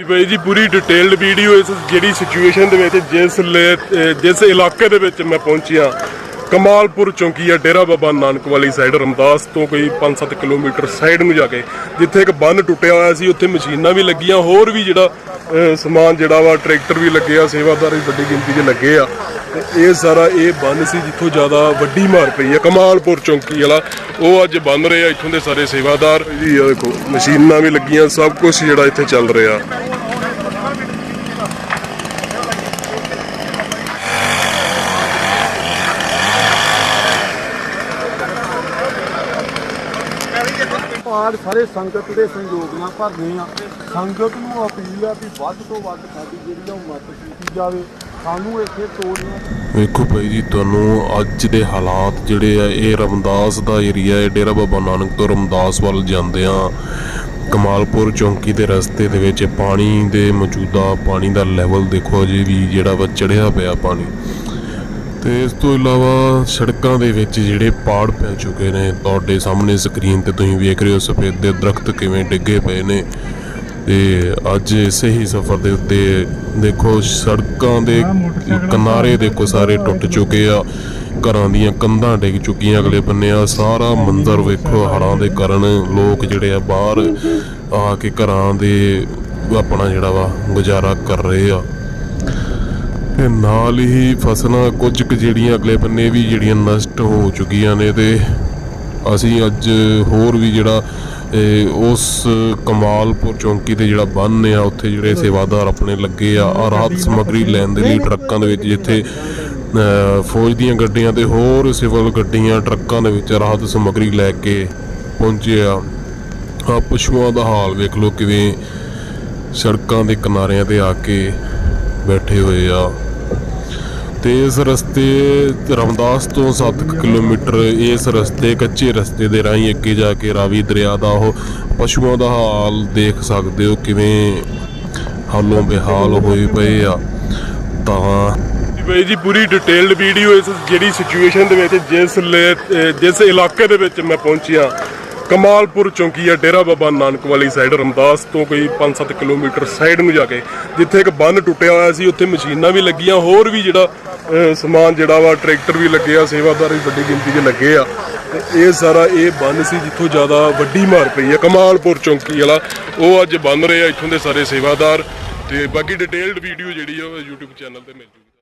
ਜੀ ਬਾਈ ਜੀ ਪੂਰੀ detailed video ਇਸ ਜਿਹੜੀ ਸਿਚੁਏਸ਼ਨ ਦੇ ਵਿੱਚ ਜਿਸ ਲੇ- ਜਿਸ ਇਲਾਕੇ ਦੇ ਵਿੱਚ ਮੈਂ ਪਹੁੰਚਿਆ ਕਮਾਲਪੁਰ ਚੌਂਕੀ ਆ, ਡੇਰਾ ਬਾਬਾ ਨਾਨਕ ਵਾਲੀ ਸਾਈਡ ਰਮਦਾਸ ਤੋਂ ਕੋਈ 5-7 ਕਿਲੋਮੀਟਰ ਸਾਈਡ ਨੂੰ ਜਾ ਕੇ, ਜਿੱਥੇ ਇੱਕ ਬੰਨ ਟੁੱਟਿਆ ਹੋਇਆ ਸੀ, ਉੱਥੇ ਮਸ਼ੀਨਾਂ ਵੀ ਲੱਗੀਆਂ, ਹੋਰ ਵੀ ਜਿਹੜਾ ਸਮਾਨ ਜਿਹੜਾ ਵਾ, ਟਰੈਕਟਰ ਵੀ ਲੱਗੇ ਆ, ਸੇਵਾਦਾਰ ਵੀ ਵੱਡੀ ਗਿਣਤੀ 'ਚ ਲੱਗੇ ਆ। ਤੇ ਇਹ ਸਾਰਾ ਇਹ ਬੰਨ ਸੀ ਜਿੱਥੋਂ ਜ਼ਿਆਦਾ ਵੱਡੀ ਮਾਰ ਪਈ ਆ। ਕਮਾਲਪੁਰ ਚੌਂਕੀ ਵਾਲਾ, ਉਹ ਅੱਜ ਬੰਨ ਰਹੇ ਆ ਇੱਥੋਂ ਦੇ ਸਾਰੇ ਸੇਵਾਦਾਰ ਜੀ ਦੇਖੋ, ਮਸ਼ੀਨਾਂ ਵੀ ਲੱਗੀਆਂ, ਸਭ ਕੁਝ ਜਿਹੜਾ ਇੱਥੇ ਚੱਲ ਰਿਹਾ। ਪਾਰ ਸਾਰੇ ਸੰਗਤ ਦੇ ਸੰਯੋਗ ਨਾਲ ਭਰਨੇ ਆ। ਸੰਗਤ ਨੂੰ ਅਪੀਲ ਆ ਵੀ ਵੱਧ ਤੋਂ ਵੱਧ ਸਾਡੀ ਜਿਹੜੀ ਉਹ ਮਦਦ ਕੀਤੀ ਜਾਵੇ। ਸਾਨੂੰ ਇੱਥੇ ਤੋੜਨਾ ਵੇਖੋ ਭਾਈ ਜੀ, ਤੁਹਾਨੂੰ ਅੱਜ ਦੇ ਹਾਲਾਤ ਜਿਹੜੇ ਆ, ਇਹ ਰਮਦਾਸ ਦਾ ਏਰੀਆ ਹੈ, ਡੇਰਾ ਬਾਬਾ ਨਾਨਕ ਤੋਂ ਰਮਦਾਸ ਵੱਲ ਜਾਂਦੇ ਆ। ਕਮਾਲਪੁਰ ਚੌਂਕੀ ਦੇ ਰਸਤੇ ਦੇ ਵਿੱਚ ਪਾਣੀ ਦੇ ਮੌਜੂਦਾ ਪਾਣੀ ਦਾ ਲੈਵਲ ਦੇਖੋ ਅਜੇ ਵੀ ਜਿਹੜਾ ਵਾ ਚੜਿਆ ਪਿਆ ਪਾਣੀ। ਤੇ ਇਸ ਤੋਂ ਇਲਾਵਾ ਸੜਕਾਂ ਦੇ ਵਿੱਚ ਜਿਹੜੇ ਪਾੜ ਪੈ ਚੁੱਕੇ ਨੇ ਤੁਹਾਡੇ ਸਾਹਮਣੇ ਸਕਰੀਨ ਤੇ ਤੁਸੀਂ ਵੇਖ ਰਹੇ ਹੋ ਸਫੇਦ ਦੇ ਦਰਖਤ ਕਿਵੇਂ ਡਿੱਗੇ ਪਏ ਨੇ। ਤੇ ਅੱਜ ਇਸੇ ਹੀ ਸਫ਼ਰ ਦੇ ਉੱਤੇ ਦੇਖੋ ਸੜਕਾਂ ਦੇ ਕਿਨਾਰੇ ਦੇਖੋ ਸਾਰੇ ਟੁੱਟ ਚੁੱਕੇ ਆ। ਘਰਾਂ ਦੀਆਂ ਕੰਧਾਂ ਡਿੱਗ ਚੁੱਕੀਆਂ ਅਗਲੇ ਬੰਨੇ ਆ ਸਾਰਾ ਮੰਜ਼ਰ ਵੇਖੋ ਹੜ੍ਹਾਂ ਦੇ ਕਾਰਨ ਲੋਕ ਜਿਹੜੇ ਆ ਬਾਹਰ ਆ ਕੇ ਘਰਾਂ ਦੇ ਆਪਣਾ ਜਿਹੜਾ ਵਾ ਗੁਜ਼ਾਰਾ ਕਰ ਰਹੇ ਆ। ਤੇ ਨਾਲ ਹੀ ਫਸਲਾਂ ਕੁਝ ਕੁ ਜਿਹੜੀਆਂ ਅਗਲੇ ਬੰਨੇ ਵੀ ਜਿਹੜੀਆਂ ਨਸ਼ਟ ਹੋ ਚੁੱਕੀਆਂ ਨੇ ਤੇ ਅਸੀਂ ਅੱਜ ਹੋਰ ਵੀ ਜਿਹੜਾ ਉਸ ਕਮਾਲਪੁਰ ਚੌਂਕੀ ਤੇ ਜਿਹੜਾ ਬੰਨ ਆ, ਉੱਥੇ ਜਿਹੜੇ ਸੇਵਾਦਾਰ ਆਪਣੇ ਲੱਗੇ ਆ ਆ ਰਾਹਤ ਸਮੱਗਰੀ ਲੈਣ ਦੇ ਲਈ ਟਰੱਕਾਂ ਦੇ ਵਿੱਚ, ਜਿੱਥੇ ਫੌਜ ਦੀਆਂ ਗੱਡੀਆਂ ਤੇ ਹੋਰ ਸਿਵਲ ਗੱਡੀਆਂ ਟਰੱਕਾਂ ਦੇ ਵਿੱਚ ਰਾਹਤ ਸਮੱਗਰੀ ਲੈ ਕੇ ਪਹੁੰਚੇ ਆ। ਆ ਪਸ਼ੂਆਂ ਦਾ ਹਾਲ ਵੇਖ ਲਓ ਕਿਵੇਂ ਸੜਕਾਂ ਦੇ ਕਿਨਾਰਿਆਂ ਤੇ ਆ ਕੇ ਬੈਠੇ ਹੋਏ ਆ। ਤੇ ਇਸ ਰਸਤੇ ਰਮਦਾਸ ਤੋਂ 7 ਕਿਲੋਮੀਟਰ ਇਸ ਰਸਤੇ, ਕੱਚੇ ਰਸਤੇ ਦੇ ਰਾਹੀਂ ਅੱਗੇ ਜਾ ਕੇ ਰਾਵੀ ਦਰਿਆ ਦਾ ਉਹ ਪਸ਼ੂਆਂ ਦਾ ਹਾਲ ਦੇਖ ਸਕਦੇ ਹੋ ਕਿਵੇਂ ਹਾਲੋਂ ਬੇਹਾਲ ਹੋਏ ਪਏ ਆ। ਤਾਂ ਜੀ ਬਾਈ ਜੀ, ਪੂਰੀ ਡਿਟੇਲਡ ਵੀਡੀਓ ਇਸ ਜਿਹੜੀ ਸਿਚੁਏਸ਼ਨ ਦੇ ਵਿੱਚ ਜਿਸ ਲੇ- ਜਿਸ ਇਲਾਕੇ ਦੇ ਵਿੱਚ ਮੈਂ ਪਹੁੰਚਿਆ। ਕਮਾਲਪੁਰ ਚੌਂਕੀ ਆ ਡੇਰਾ ਬਾਬਾ ਨਾਨਕ ਵਾਲੀ ਸਾਈਡ ਰਮਦਾਸ ਤੋਂ ਕੋਈ 5-7 ਕਿਲੋਮੀਟਰ ਸਾਈਡ ਨੂੰ ਜਾ ਕੇ, ਜਿੱਥੇ ਇੱਕ ਬੰਨ ਟੁੱਟਿਆ ਹੋਇਆ ਸੀ, ਉੱਥੇ ਮਸ਼ੀਨਾਂ ਵੀ ਲੱਗੀਆਂ, ਹੋਰ ਵੀ ਜਿਹੜਾ ਸਮਾਨ ਜਿਹੜਾ ਵਾ, ਟਰੈਕਟਰ ਵੀ ਲੱਗੇ ਆ, ਸੇਵਾਦਾਰ ਵੀ ਵੱਡੀ ਗਿਣਤੀ 'ਚ ਲੱਗੇ ਆ। ਇਹ ਸਾਰਾ ਇਹ ਬੰਨ ਸੀ, ਜਿੱਥੋਂ ਜ਼ਿਆਦਾ ਵੱਡੀ ਮਾਰ ਪਈ ਆ, ਕਮਾਲਪੁਰ ਚੌਂਕੀ ਵਾਲਾ। ਉਹ ਅੱਜ ਬੰਨ ਰਹੇ ਆ, ਇੱਥੋਂ ਦੇ ਸਾਰੇ ਸੇਵਾਦਾਰ। ਤੇ ਬਾਕੀ ਡਿਟੇਲਡ ਵੀਡੀਓ ਜਿਹੜੀ ਆ, ਉਹ YouTube ਚੈਨਲ ਤੇ ਮਿਲ